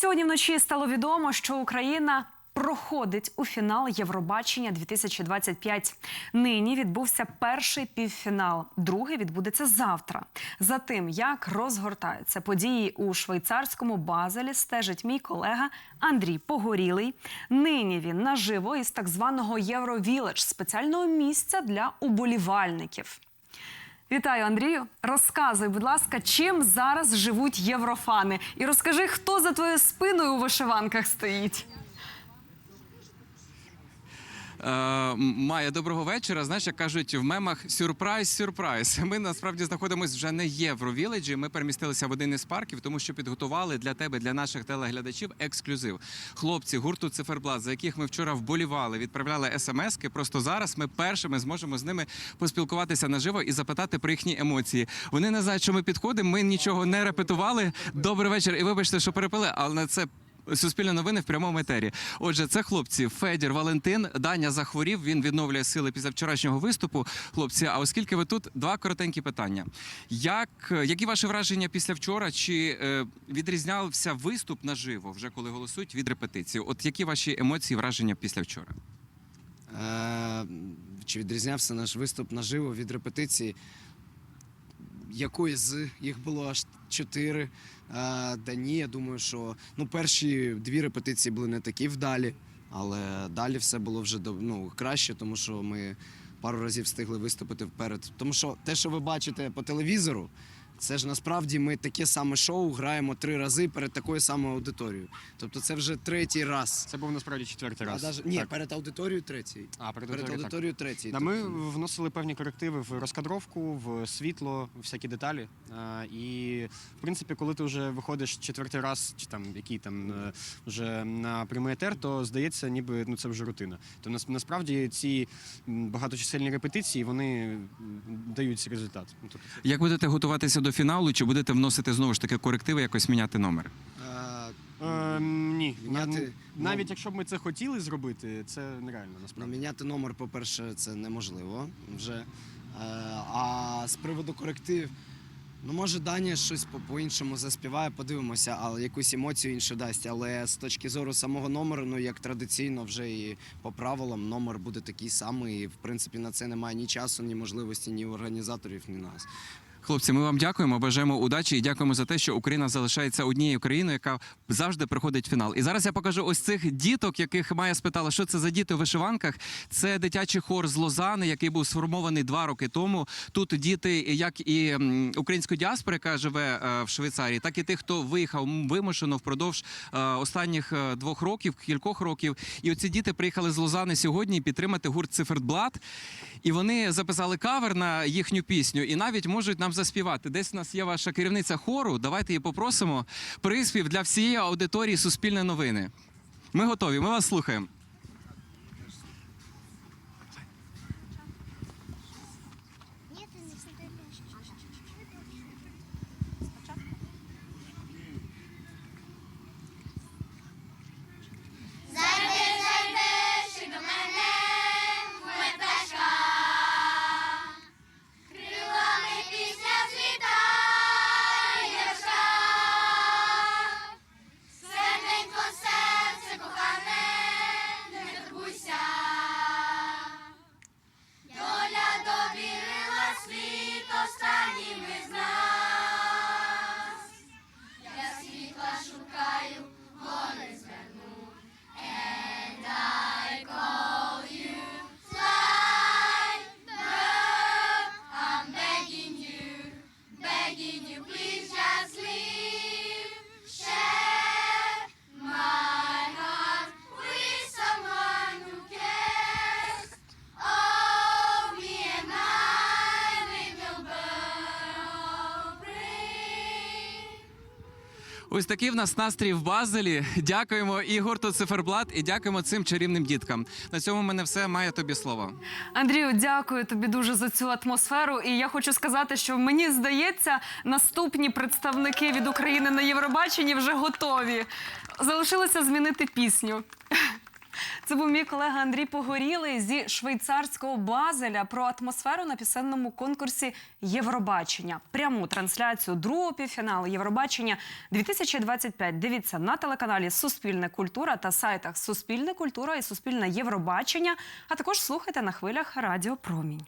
Сьогодні вночі стало відомо, що Україна проходить у фінал Євробачення 2025. Нині відбувся перший півфінал. Другий відбудеться завтра. За тим, як розгортаються події у швейцарському базелі, стежить мій колега Андрій Погорілий. Нині він наживо із так званого Євровіледж, спеціального місця для уболівальників. Вітаю, Андрію. Розказуй, будь ласка, чим зараз живуть єврофани? І розкажи, хто за твоєю спиною у вишиванках стоїть. Е, Майя, доброго вечора. Знаєш, як кажуть в мемах сюрприз, сюрприз. Ми насправді знаходимося вже не євровіледжі. Ми перемістилися в один із парків, тому що підготували для тебе, для наших телеглядачів, ексклюзив. Хлопці гурту Циферблат, за яких ми вчора вболівали, відправляли смски. Просто зараз ми першими зможемо з ними поспілкуватися наживо і запитати про їхні емоції. Вони не знають, що ми підходимо. Ми нічого не репетували. Добрий вечір, і вибачте, що перепили, але це. Суспільне новини в прямому етері. Отже, це хлопці Федір Валентин. Даня захворів. Він відновлює сили після вчорашнього виступу. Хлопці, а оскільки ви тут, два коротенькі питання. Як які ваші враження після вчора? Чи е, відрізнявся виступ наживо, вже коли голосують від репетиції? От які ваші емоції, враження після вчора? Е, Чи відрізнявся наш виступ наживо від репетиції? Якої з їх було аж чотири. Та ні, я думаю, що ну, перші дві репетиції були не такі вдалі, але далі все було вже ну, краще, тому що ми пару разів встигли виступити вперед. Тому що те, що ви бачите по телевізору, це ж насправді ми таке саме шоу граємо три рази перед такою самою аудиторією. Тобто це вже третій раз. Це був насправді четвертий А, раз. даже, ні, Так. перед аудиторією третій. А, перед Перед аудиторією, так. третій. Да, ми вносили певні корективи в розкадровку, в світло, в всякі деталі. А, І, в принципі, коли ти вже виходиш четвертий раз, чи там який там е, вже на прямий етер, то здається, ніби ну це вже рутина. То нас- насправді ці багаточисельні репетиції вони дають результат. Ну, тобто, Як будете готуватися до фіналу? Чи будете вносити знову ж таки корективи, якось міняти номер? е, Е, ні, Міняти Нав- навіть якщо б ми це хотіли зробити, це нереально ну, насправді. міняти номер, по-перше, це неможливо вже. Е, А з приводу коректив, ну може Даня щось по- по-іншому заспіває, подивимося, але якусь емоцію іншу дасть. Але з точки зору самого номеру, ну як традиційно, вже і по правилам номер буде такий самий. І в принципі на це немає ні часу, ні можливості, ні у організаторів, ні нас. Хлопці, ми вам дякуємо, бажаємо удачі і дякуємо за те, що Україна залишається однією країною, яка завжди приходить в фінал. І зараз я покажу ось цих діток, яких Майя спитала, що це за діти у вишиванках. Це дитячий хор з Лозани, який був сформований два роки тому. Тут діти, як і української діаспори, яка живе е, в Швейцарії, так і тих, хто виїхав вимушено впродовж е, останніх е, двох років, кількох років. І оці діти приїхали з Лозани сьогодні підтримати гурт Циферблат. І вони записали кавер на їхню пісню і навіть можуть нам заспівати. Десь у нас є ваша керівниця хору. Давайте її попросимо. Приспів для всієї аудиторії Суспільне новини. Ми готові. Ми вас слухаємо. Ось такий в нас настрій в Базелі. Дякуємо і гурту Циферблат, і дякуємо цим чарівним діткам. На цьому в мене все. Має тобі слово. Андрію, дякую тобі дуже за цю атмосферу. І я хочу сказати, що мені здається, наступні представники від України на Євробаченні вже готові. Залишилося змінити пісню. Це був мій колега Андрій Погорілий зі швейцарського Базеля про атмосферу на пісенному конкурсі Євробачення. Пряму трансляцію другого півфіналу Євробачення 2025 дивіться на телеканалі Суспільне культура та сайтах Суспільне культура і Суспільне Євробачення. А також слухайте на хвилях Радіо Промінь.